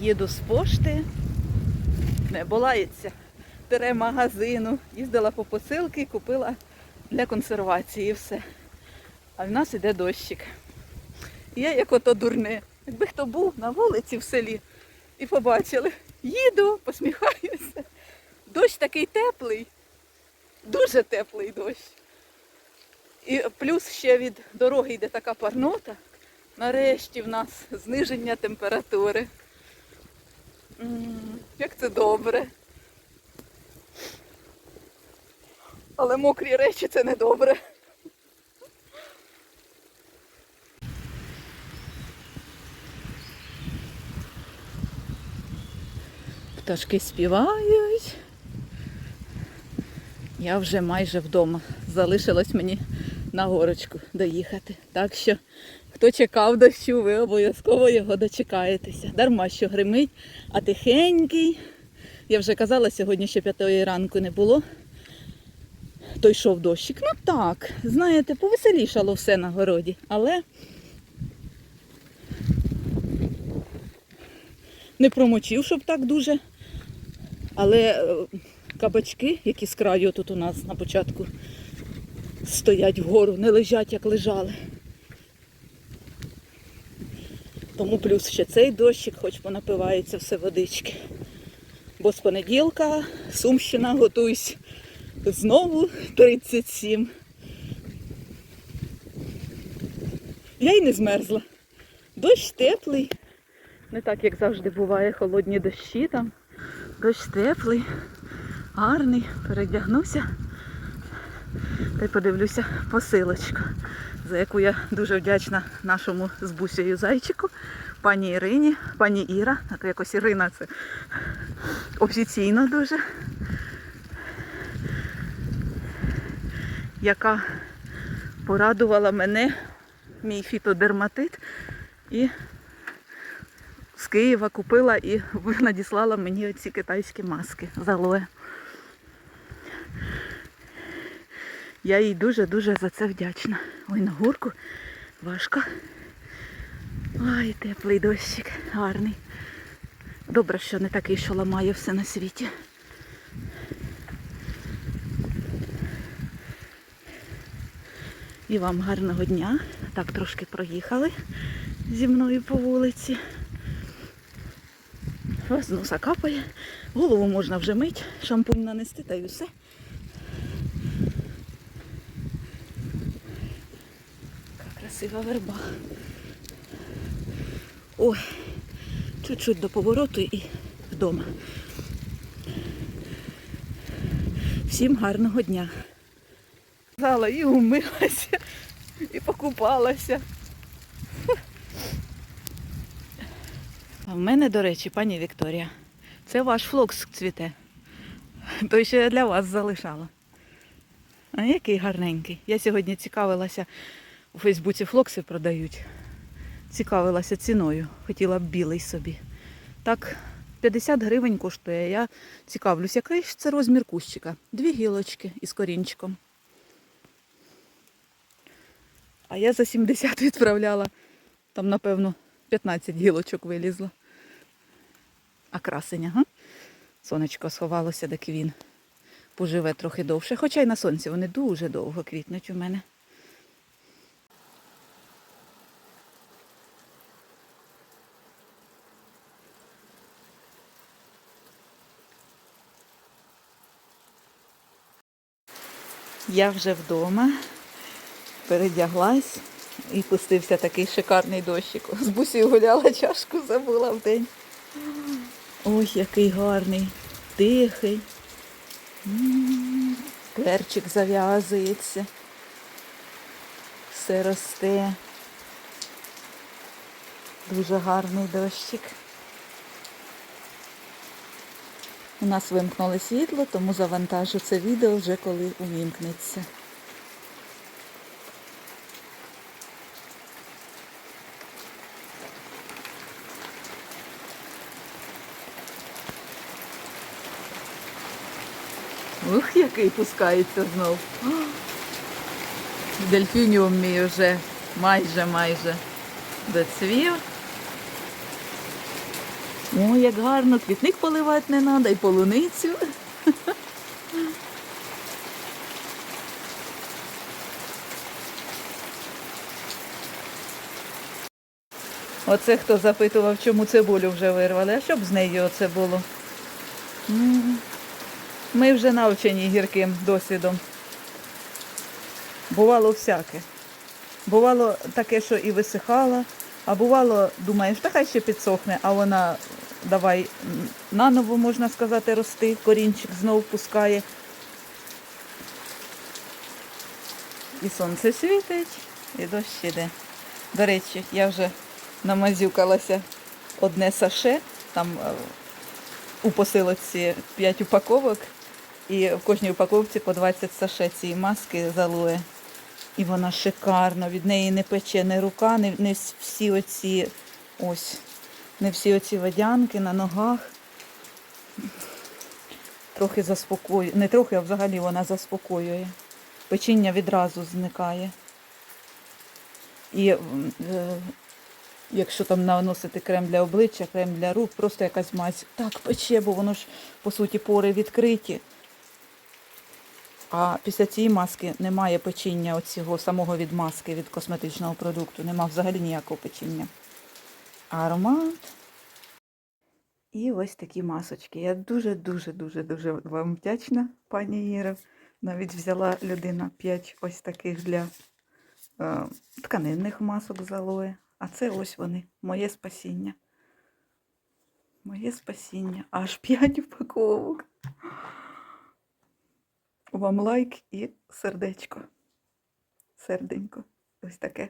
Їду з пошти, не болається. Тере магазину, їздила по посилки, купила для консервації все. А в нас іде дощик. І я як ото дурне. Якби хто був на вулиці в селі і побачили, їду, посміхаюся. Дощ такий теплий, дуже теплий дощ. І плюс ще від дороги йде така парнота. Нарешті в нас зниження температури. Як це добре. Але мокрі речі це не добре. Пташки співають. Я вже майже вдома. Залишилось мені на горочку доїхати. Так що, хто чекав дощу, ви обов'язково його дочекаєтеся. Дарма що гримить, а тихенький. Я вже казала, сьогодні ще п'ятої ранку не було. То йшов дощик. Ну так, знаєте, повеселішало все на городі, але не промочив, щоб так дуже. Але е, кабачки, які з краю тут у нас на початку стоять вгору, не лежать, як лежали. Тому плюс ще цей дощик, хоч понапивається все водички. Бо з понеділка Сумщина готуюсь знову 37. Я й не змерзла. Дощ теплий. Не так, як завжди буває, холодні дощі там. Дощ теплий, гарний, передягнуся та й подивлюся посилочку, за яку я дуже вдячна нашому з бусею зайчику, пані Ірині, пані Іра, а то якось Ірина це офіційно дуже, яка порадувала мене, мій фітодерматит, і з Києва купила і надіслала мені оці китайські маски з алоє. Я їй дуже-дуже за це вдячна. Ой, на горку важко. Ой, теплий дощик, гарний. Добре, що не такий, що ламає все на світі. І вам гарного дня. Так трошки проїхали зі мною по вулиці. З носа капає. Голову можна вже мити, шампунь нанести та й усе. Красива верба. Ой, чуть-чуть до повороту і вдома. Всім гарного дня. Зала і умилася, і покупалася. А в мене, до речі, пані Вікторія, це ваш флокс цвіте. Той, що я для вас залишала. А який гарненький. Я сьогодні цікавилася, у Фейсбуці флокси продають. Цікавилася ціною. Хотіла б білий собі. Так, 50 гривень коштує. Я цікавлюсь, який ж це розмір кущика. Дві гілочки із корінчиком. А я за 70 відправляла. Там, напевно, 15 гілочок вилізло. А красення, га? Сонечко сховалося, так він поживе трохи довше. Хоча й на сонці вони дуже довго квітнуть у мене. Я вже вдома, передяглась і пустився такий шикарний дощик. З бусею гуляла, чашку забула в день. Ой, який гарний, тихий. М, Перчик зав'язується. Все росте. Дуже гарний дощик. У нас вимкнули світло, тому завантажу це відео вже коли увімкнеться. Ух, який пускається знов. Дельфініум мій вже майже майже доцвів. О, як гарно, квітник поливати не треба, і полуницю. Оце хто запитував, чому цибулю вже вирвали, а що б з нею оце було? Ми вже навчені гірким досвідом. Бувало всяке. Бувало таке, що і висихала, а бувало, думаєш, та хай ще підсохне, а вона давай наново, можна сказати, рости, корінчик знов пускає. І сонце світить, і дощ іде. До речі, я вже намазюкалася одне саше, там е, у посилочці 5 упаковок, і в кожній упаковці по 20 саше цієї маски залує. І вона шикарна, від неї не пече не рука, не, не всі оці ось, не всі оці водянки на ногах. Трохи заспокоює, не трохи, а взагалі вона заспокоює. Печіння відразу зникає. І е, якщо там наносити крем для обличчя, крем для рук, просто якась мазь так пече, бо воно ж по суті пори відкриті. А після цієї маски немає печіння оцього самого від маски, від косметичного продукту. Нема взагалі ніякого печіння. Аромат. І ось такі масочки. Я дуже-дуже дуже дуже вам вдячна, пані Іра. Навіть взяла людина 5 ось таких для е, тканинних масок з алоє. А це ось вони, моє спасіння. Моє спасіння. Аж 5 упаковок. Вам лайк і сердечко. Серденько. Ось таке.